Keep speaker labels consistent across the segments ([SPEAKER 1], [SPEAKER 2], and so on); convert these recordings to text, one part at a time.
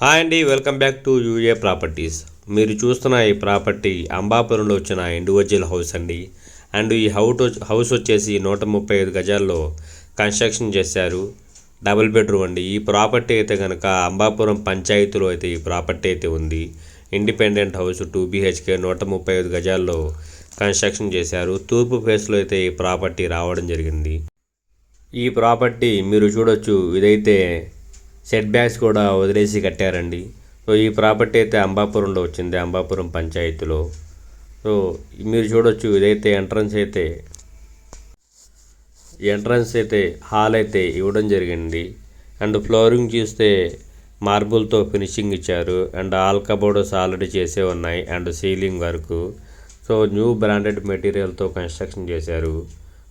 [SPEAKER 1] Hi అండి welcome back to UA properties. మీరు చూస్తున్న ఈ ప్రాపర్టీ అంబాపురంలో వచ్చిన ఇండివిజువల్ హౌస్ అండి. అండ్ ఈ హౌట్ హౌస్ వచ్చేసి నూట ముప్పై ఐదు గజాల్లో కన్స్ట్రక్షన్ చేశారు. డబుల్ బెడ్రూమ్ అండి. ఈ ప్రాపర్టీ అయితే కనుక అంబాపురం పంచాయతీలో అయితే ఈ ప్రాపర్టీ అయితే ఉంది. ఇండిపెండెంట్ హౌస్ టూ బీహెచ్కే నూట ముప్పై ఐదు గజాల్లో కన్స్ట్రక్షన్ చేశారు. తూర్పు ఫేస్లో అయితే ఈ ప్రాపర్టీ రావడం జరిగింది. ఈ ప్రాపర్టీ మీరు చూడొచ్చు. ఇదైతే సెట్ బ్యాక్స్ కూడా వదిలేసి కట్టారండి. సో ఈ ప్రాపర్టీ అయితే అంబాపురంలో వచ్చింది అంబాపురం పంచాయతీలో. సో మీరు చూడొచ్చు ఇదైతే ఎంట్రన్స్ అయితే ఎంట్రన్స్ అయితే హాల్ అయితే ఇవ్వడం జరిగింది. అండ్ ఫ్లోరింగ్ చూస్తే మార్బుల్తో ఫినిషింగ్ ఇచ్చారు. అండ్ ఆల్ కబోర్డ్స్ ఆల్రెడీ చేసే ఉన్నాయి అండ్ సీలింగ్ వరకు. సో న్యూ బ్రాండెడ్ మెటీరియల్తో కన్స్ట్రక్షన్ చేశారు.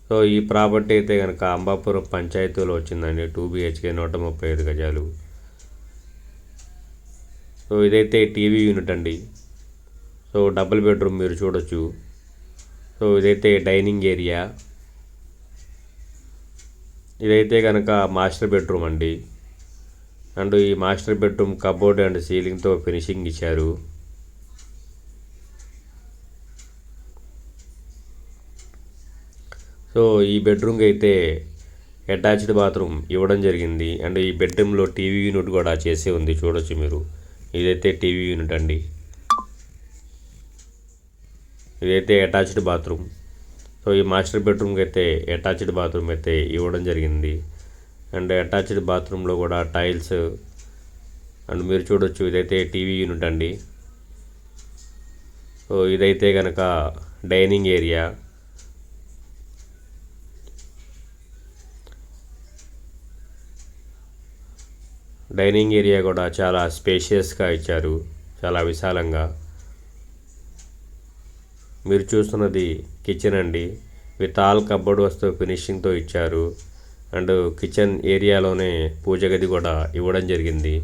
[SPEAKER 1] సో ఈ ప్రాపర్టీ అయితే కనుక అంబాపురం పంచాయతీలో వచ్చిందండి. టూ బిహెచ్కే నూట ముప్పై ఐదు గజాలు. సో ఇదైతే టీవీ యూనిట్ అండి. సో డబుల్ బెడ్రూమ్ మీరు చూడొచ్చు. సో ఇదైతే డైనింగ్ ఏరియా. ఇదైతే కనుక మాస్టర్ బెడ్రూమ్ అండి. అండ్ ఈ మాస్టర్ బెడ్రూమ్ కబోర్డ్ అండ్ సీలింగ్తో ఫినిషింగ్ ఇచ్చారు. సో ఈ బెడ్రూమ్కి అయితే అటాచ్డ్ బాత్రూమ్ ఇవ్వడం జరిగింది. అండ్ ఈ బెడ్రూమ్లో టీవీ యూనిట్ కూడా చేసే ఉంది. చూడొచ్చు మీరు. ఇదైతే టీవీ యూనిట్ అండి. ఇదైతే అటాచ్డ్ బాత్రూమ్ సో ఈ మాస్టర్ బెడ్రూమ్కి అయితే అటాచ్డ్ బాత్రూమ్ అయితే ఇవ్వడం జరిగింది. అండ్ అటాచ్డ్ బాత్రూంలో కూడా టైల్స్ అండ్ మీరు చూడొచ్చు ఇదైతే టీవీ యూనిట్ అండి. సో ఇదైతే కనుక డైనింగ్ ఏరియా డైనింగ్ ఏరియా కూడా చాలా స్పేషియస్గా ఇచ్చారు. చాలా విశాలంగా. మీరు చూస్తున్నది కిచెన్ అండి. విత్ ఆల్ కబోర్డ్ వస్తువు ఫినిషింగ్తో ఇచ్చారు. అండ్ కిచెన్ ఏరియాలోనే పూజ గది కూడా ఇవ్వడం జరిగింది.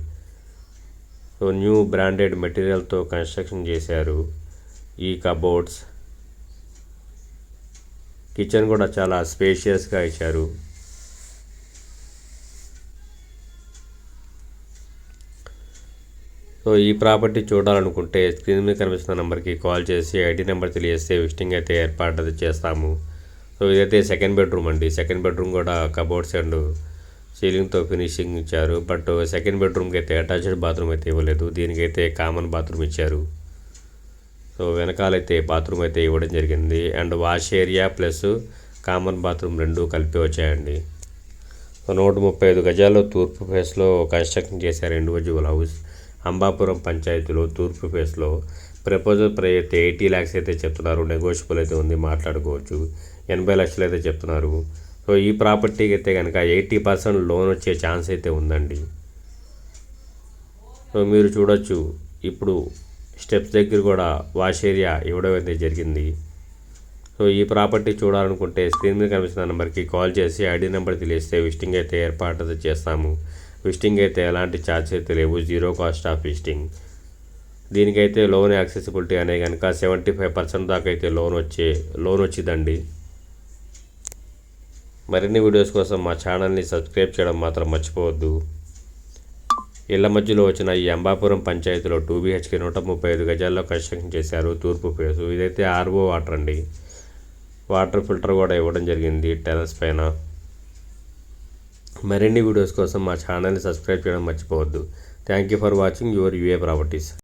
[SPEAKER 1] సో న్యూ బ్రాండెడ్ మెటీరియల్తో కన్స్ట్రక్షన్ చేశారు ఈ కబోర్డ్స్. కిచెన్ కూడా చాలా స్పేషియస్గా ఇచ్చారు. సో ఈ ప్రాపర్టీ చూడాలనుకుంటే స్క్రీన్ మీద కనిపిస్తున్న నెంబర్కి కాల్ చేసి ఐడి నెంబర్ తెలియజేస్తే విజిటింగ్ అయితే ఏర్పాటు చేస్తాము. సో ఇదైతే సెకండ్ బెడ్రూమ్ అండి. సెకండ్ బెడ్రూమ్ కూడా కబోర్డ్స్ అండ్ సీలింగ్తో ఫినిషింగ్ ఇచ్చారు. బట్ సెకండ్ బెడ్రూమ్కి అయితే అటాచ్డ్ బాత్రూమ్ అయితే ఇవ్వలేదు. దీనికైతే కామన్ బాత్రూమ్ ఇచ్చారు. సో వెనకాలైతే బాత్రూమ్ అయితే ఇవ్వడం జరిగింది. And wash area plus common bathroom రెండు కలిపి వచ్చాయండి. సో నూట ముప్పై ఐదు గజాల్లో తూర్పు ఫేస్లో కన్స్ట్రక్షన్ చేశారు ఇండివిజువల్ హౌస్. అంబాపురం పంచాయతీలో తూర్పు ఫేస్లో ప్రపోజల్ ప్రై అయితే ఎయిటీ ల్యాక్స్ అయితే చెప్తున్నారు. నెగోషియబుల్ అయితే ఉంది మాట్లాడుకోవచ్చు. ఎనభై లక్షలు అయితే చెప్తున్నారు. సో ఈ ప్రాపర్టీకి అయితే కనుక ఎయిటీ పర్సెంట్ లోన్ వచ్చే ఛాన్స్ అయితే ఉందండి. సో మీరు చూడొచ్చు. ఇప్పుడు స్టెప్స్ దగ్గర కూడా వాష్ ఏరియా ఇవ్వడం అయితే జరిగింది. సో ఈ ప్రాపర్టీ చూడాలనుకుంటే స్క్రీన్ మీద కనిపిస్తున్న నెంబర్కి కాల్ చేసి ఐడి నెంబర్ తెలియస్తే విజిటింగ్ అయితే ఏర్పాటు చేస్తాము. విస్టింగ్ అయితే ఎలాంటి ఛార్జ్ అయితే లేవు జీరో కాస్ట్ ఆఫ్ విస్టింగ్ దీనికైతే లోన్ యాక్సెసిబిలిటీ అనే కనుక సెవెంటీ ఫైవ్ పర్సెంట్ దాకా అయితే లోన్ వచ్చే లోన్ వచ్చిందండి. మరిన్ని వీడియోస్ కోసం మా ఛానల్ని సబ్స్క్రైబ్ చేయడం మాత్రం మర్చిపోవద్దు. ఇళ్ళ మధ్యలో వచ్చిన ఈ అంబాపురం పంచాయతీలో టూ బీహెచ్కే నూట ముప్పై ఐదు గజాల్లో కన్స్ట్రక్షన్ చేశారు తూర్పు ఫేసు. ఇదైతే ఆర్ఓ వాటర్ అండి. వాటర్ ఫిల్టర్ కూడా ఇవ్వడం జరిగింది టెరస్ పైన. మరిన్ని వీడియోస్ కోసం మా ఛానల్ని సబ్స్క్రైబ్ చేయడం మర్చిపోవద్దు. Thank you for watching your UA properties